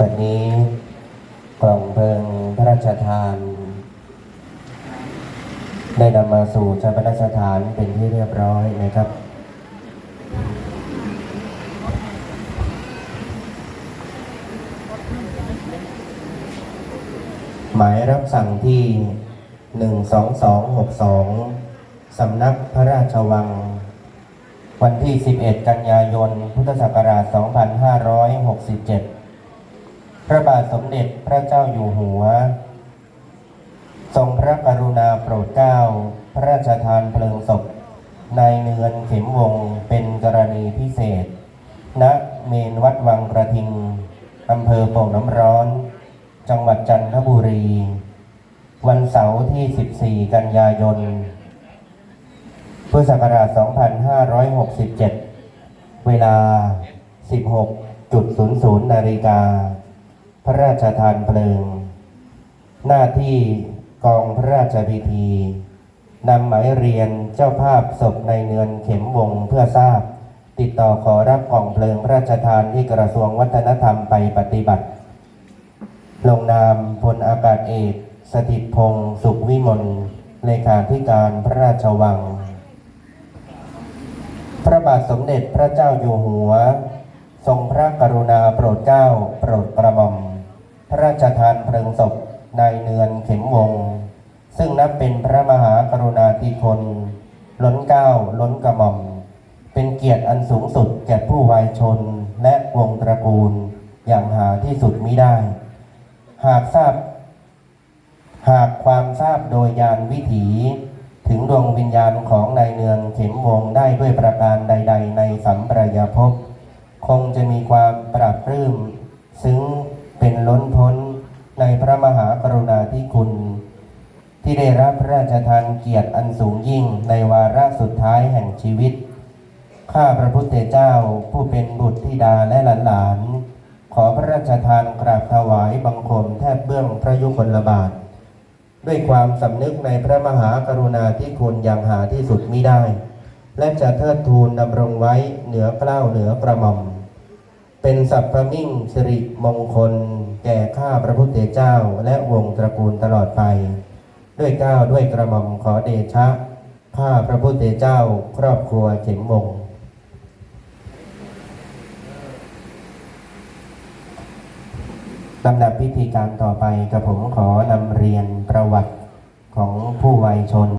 วันนี้ ชทาน ได้นำมาสู่ชาปนสถานเป็นที่เรียบร้อยนะครับหมายรับสั่งที่ 12262 สำนักพระราชวัง วันที่ 11 กันยายน พุทธศักราช 2567 พระบาทสมเด็จพระเจ้าอยู่หัว ทรงพระกรุณาโปรดเกล้าพระราชทานเพลิงศพนายเนือนเข็มวงเป็นกรณีพิเศษ ณ เมนวัดวังกระทิง อำเภอโป่งน้ำร้อน จังหวัดจันทบุรี วันเสาร์ที่ 14 กันยายน พุทธศักราช 2567 เวลา 16.00 นาฬิกา พระราชทานเพลิง หน้าที่ กองพระราชพิธีนำหมายเรียนเจ้าภาพศพในเนือนเข็มวงเพื่อทราบ ติดต่อขอรับกล่องเพลิงพระราชทานที่กระทรวงวัฒนธรรมไปปฏิบัติ ลงนามพลอากาศเอก สถิตพงศ์สุขวิมลเลขาธิการพระราชวัง พระบาทสมเด็จพระเจ้าอยู่หัว ทรงพระกรุณาโปรดเกล้าโปรดกระหม่อม พระราชทานเพลิงศพ นายเนือนเข็มวง ซึ่งนับเป็นพระมหากรุณาธิคุณล้นเกล้าล้นกระหม่อม เป็นเกียรติอันสูงสุดแก่ผู้วายชนและวงตระกูลอย่างหาที่สุดมิได้ หากทราบ หากความทราบโดยยานวิถี ถึงดวงวิญญาณของนายเนืองเข็มวงได้ด้วยประการใด ๆ ในสัมปรายภพ คงจะมีความปราบปลื้ม ซึ้งเป็นล้นพ้น ในพระมหากรุณาธิคุณ ที่ได้รับพระราชทานเกียรติอันสูงยิ่งในวาระสุดท้ายแห่งชีวิต ข้าพระพุทธเจ้าผู้เป็นบุตรธิดาและหลานๆ ขอพระราชทานกราบถวายบังคมแทบเบื้องพระยุคลบาท ด้วยความสำนึกในพระมหากรุณาธิคุณอย่างหาที่สุดมิได้ และจะเทิดทูนดำรงไว้เหนือเกล้าวเหนือกระหม่อม เป็นสัพพมิ่งสิริมงคล แก่ข้าพระพุทธเจ้าและวงตระกูลตลอดไป ด้วยเก้าวด้วยกระหม่อมขอเดชะ ข้าพระพุทธเจ้าครอบครัวเข็มวงลำดับพิธีการต่อไปกับผมขอนำเรียนประวัติของผู้วัยชน